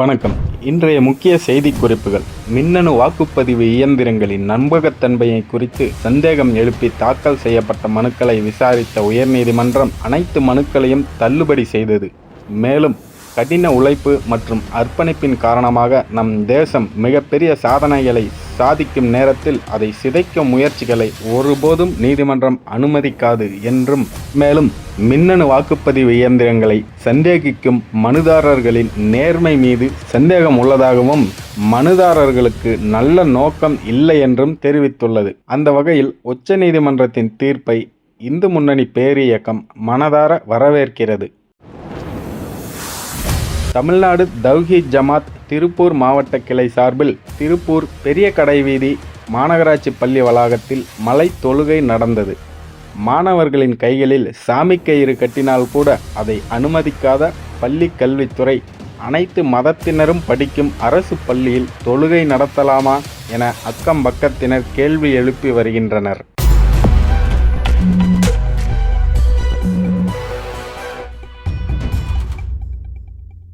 வணக்கம். இன்றைய முக்கிய செய்தி குறிப்புகள் மின்னணு வாக்குப்பதிவு இயந்திரங்களின் நம்பகத்தன்மையை குறித்து சந்தேகம் எழுப்பி தாக்கல் செய்யப்பட்ட மனுக்களை விசாரித்த உயர்நீதிமன்றம் அனைத்து மனுக்களையும் தள்ளுபடி செய்தது. மேலும் கடின உழைப்பு மற்றும் அர்ப்பணிப்பின் காரணமாக நம் தேசம் மிகப்பெரிய சாதனைகளை சாதிக்கும் நேரத்தில் அதை சிதைக்கும் முயற்சிகளை ஒருபோதும் நீதிமன்றம் அனுமதிக்காது என்றும் மேலும் மின்னணு வாக்குப்பதிவு இயந்திரங்களை சந்தேகிக்கும் மனுதாரர்களின் நேர்மை மீது சந்தேகம் உள்ளதாகவும் மனுதாரர்களுக்கு நல்ல நோக்கம் இல்லை என்றும் தெரிவித்துள்ளது. அந்த வகையில் உச்சநீதிமன்றத்தின் தீர்ப்பை இந்து முன்னணி பேரியக்கம் மனதார வரவேற்கிறது. தமிழ்நாடு தவ்ஹீத் ஜமாத் திருப்பூர் மாவட்ட கிளை சார்பில் திருப்பூர் பெரிய கடைவீதி மாநகராட்சி பள்ளி வளாகத்தில் மலை தொழுகை நடந்தது. மாணவர்களின் கைகளில் சாமி கயிறு கட்டினால் கூட அதை அனுமதிக்காத பள்ளி கல்வித்துறை அனைத்து மதத்தினரும் படிக்கும் அரசு பள்ளியில் தொழுகை நடத்தலாமா என அக்கம் பக்கத்தினர் கேள்வி எழுப்பி வருகின்றனர்.